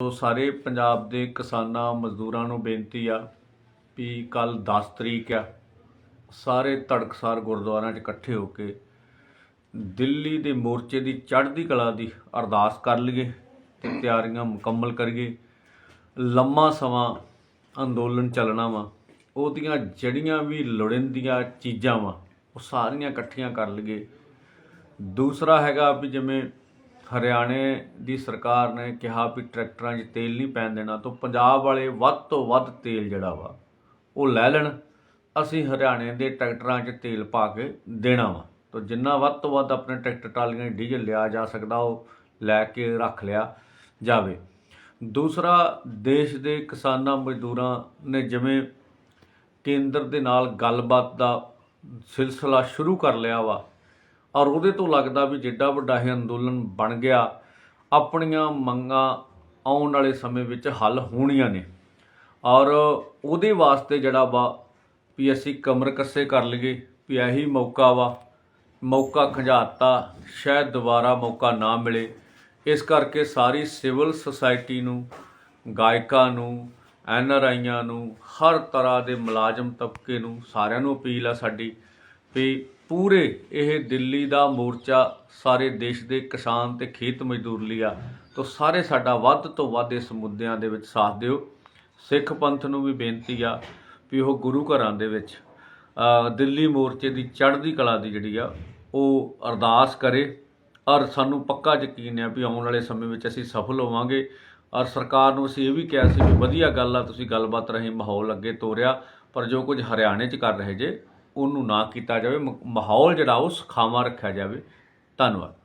ਸੋ ਸਾਰੇ ਪੰਜਾਬ ਦੇ ਕਿਸਾਨਾਂ, ਮਜ਼ਦੂਰਾਂ ਨੂੰ ਬੇਨਤੀ ਆ ਵੀ ਕੱਲ 10 ਤਰੀਕ ਆ, ਸਾਰੇ ਧੜਕਸਾਰ ਗੁਰਦੁਆਰਿਆਂ 'ਚ ਇਕੱਠੇ ਹੋ ਕੇ ਦਿੱਲੀ ਦੇ ਮੋਰਚੇ ਦੀ ਚੜ੍ਹਦੀ ਕਲਾ ਦੀ ਅਰਦਾਸ ਕਰ ਲਈਏ ਤੇ ਤਿਆਰੀਆਂ ਮੁਕੰਮਲ ਕਰੀਏ। ਲੰਮਾ ਸਮਾਂ ਅੰਦੋਲਨ ਚੱਲਣਾ ਵਾ, ਉਹਦੀਆਂ ਜਿਹੜੀਆਂ ਵੀ ਲੋੜੀਂਦੀਆਂ ਚੀਜ਼ਾਂ ਵਾ, ਉਹ ਸਾਰੀਆਂ ਇਕੱਠੀਆਂ ਕਰ ਲਈਏ। ਦੂਸਰਾ ਹੈਗਾ ਵੀ ਜਿਵੇਂ ਹਰਿਆਣੇ ਦੀ ਸਰਕਾਰ ਨੇ ਕਿਹਾ ਵੀ ਟਰੈਕਟਰਾਂ 'ਚ ਤੇਲ ਨਹੀਂ ਪੈਣ ਦੇਣਾ ਤਾਂ ਪੰਜਾਬ ਵਾਲੇ ਵੱਧ ਤੋਂ ਵੱਧ ਤੇਲ ਜਿਹੜਾ ਵਾ, ਉਹ ਲੈ ਲੈਣ। ਅਸੀਂ ਹਰਿਆਣੇ ਦੇ ਟਰੈਕਟਰਾਂ 'ਚ ਤੇਲ ਪਾ ਕੇ ਦੇਣਾ ਵਾ। ਤਾਂ ਜਿੰਨਾ ਵੱਧ ਤੋਂ ਵੱਧ ਆਪਣੇ ਟਰੈਕਟਰ ਟਰਾਲੀਆਂ ਡੀਜ਼ਲ ਲਿਆ ਜਾ ਸਕਦਾ, ਉਹ ਲੈ ਕੇ ਰੱਖ ਲਿਆ ਜਾਵੇ। ਦੂਸਰਾ, ਦੇਸ਼ ਦੇ ਕਿਸਾਨਾਂ ਮਜ਼ਦੂਰਾਂ ਨੇ ਜਿਵੇਂ ਕੇਂਦਰ ਦੇ ਨਾਲ ਗੱਲਬਾਤ ਦਾ ਸਿਲਸਿਲਾ ਸ਼ੁਰੂ ਕਰ ਲਿਆ ਵਾ ਔਰ ਉਹਦੇ ਤੋਂ ਲੱਗਦਾ ਵੀ ਜਿੱਡਾ ਵੱਡਾ ਇਹ ਅੰਦੋਲਨ ਬਣ ਗਿਆ, ਆਪਣੀਆਂ ਮੰਗਾਂ ਆਉਣ ਵਾਲੇ ਸਮੇਂ ਵਿੱਚ ਹੱਲ ਹੋਣੀਆਂ ਨੇ। ਔਰ ਉਹਦੇ ਵਾਸਤੇ ਜਿਹੜਾ ਵਾ ਵੀ ਅਸੀਂ ਕਮਰ ਕੱਸੇ ਕਰ ਲਈਏ, ਵੀ ਇਹੀ ਮੌਕਾ ਵਾ, ਮੌਕਾ ਖੰਜਾਤਾ ਸ਼ਾਇਦ ਦੁਬਾਰਾ ਮੌਕਾ ਨਾ ਮਿਲੇ। ਇਸ ਕਰਕੇ ਸਾਰੀ ਸਿਵਲ ਸੁਸਾਇਟੀ ਨੂੰ, ਗਾਇਕਾਂ ਨੂੰ, ਐਨ ਆਰ ਆਈਆਂ ਨੂੰ, ਹਰ ਤਰ੍ਹਾਂ ਦੇ ਮੁਲਾਜ਼ਮ ਤਬਕੇ ਨੂੰ ਸਾਰਿਆਂ ਨੂੰ ਅਪੀਲ ਆ ਸਾਡੀ ਵੀ ਪੂਰੇ ਇਹ ਦਿੱਲੀ ਦਾ ਮੋਰਚਾ ਸਾਰੇ ਦੇਸ਼ ਦੇ ਕਿਸਾਨ ਤੇ ਖੇਤ ਮਜ਼ਦੂਰ ਲਈ ਆ, ਤਾਂ ਸਾਰੇ ਸਾਡਾ ਵੱਧ ਤੋਂ ਵੱਧ ਇਸ ਮੁੱਦਿਆਂ ਦੇ ਵਿੱਚ ਸਾਥ ਦਿਓ। ਸਿੱਖ ਪੰਥ ਨੂੰ ਵੀ ਬੇਨਤੀ ਆ ਵੀ ਉਹ ਗੁਰੂ ਘਰਾਂ ਦੇ ਵਿੱਚ ਦਿੱਲੀ ਮੋਰਚੇ ਦੀ ਚੜ੍ਹਦੀ ਕਲਾ ਦੀ ਜਿਹੜੀ ਆ, ਉਹ ਅਰਦਾਸ ਕਰੇ ਔਰ ਸਾਨੂੰ ਪੱਕਾ ਯਕੀਨ ਹੈ ਵੀ ਆਉਣ ਵਾਲੇ ਸਮੇਂ ਵਿੱਚ ਅਸੀਂ ਸਫਲ ਹੋਵਾਂਗੇ। ਔਰ ਸਰਕਾਰ ਨੂੰ ਅਸੀਂ ਇਹ ਵੀ ਕਿਹਾ ਸੀ ਵੀ ਵਧੀਆ ਗੱਲ ਆ, ਤੁਸੀਂ ਗੱਲਬਾਤ ਰਾਹੀਂ ਮਾਹੌਲ ਅੱਗੇ ਤੋਰਿਆ, ਪਰ ਜੋ ਕੁਝ ਹਰਿਆਣੇ 'ਚ ਕਰ ਰਹੇ ਜੇ ਉਹਨੂੰ ਨਾ ਕੀਤਾ ਜਾਵੇ ਮ- ਮਾਹੌਲ ਜਿਹੜਾ ਉਹ ਸੁਖਾਵਾਂ ਰੱਖਿਆ ਜਾਵੇ। ਧੰਨਵਾਦ।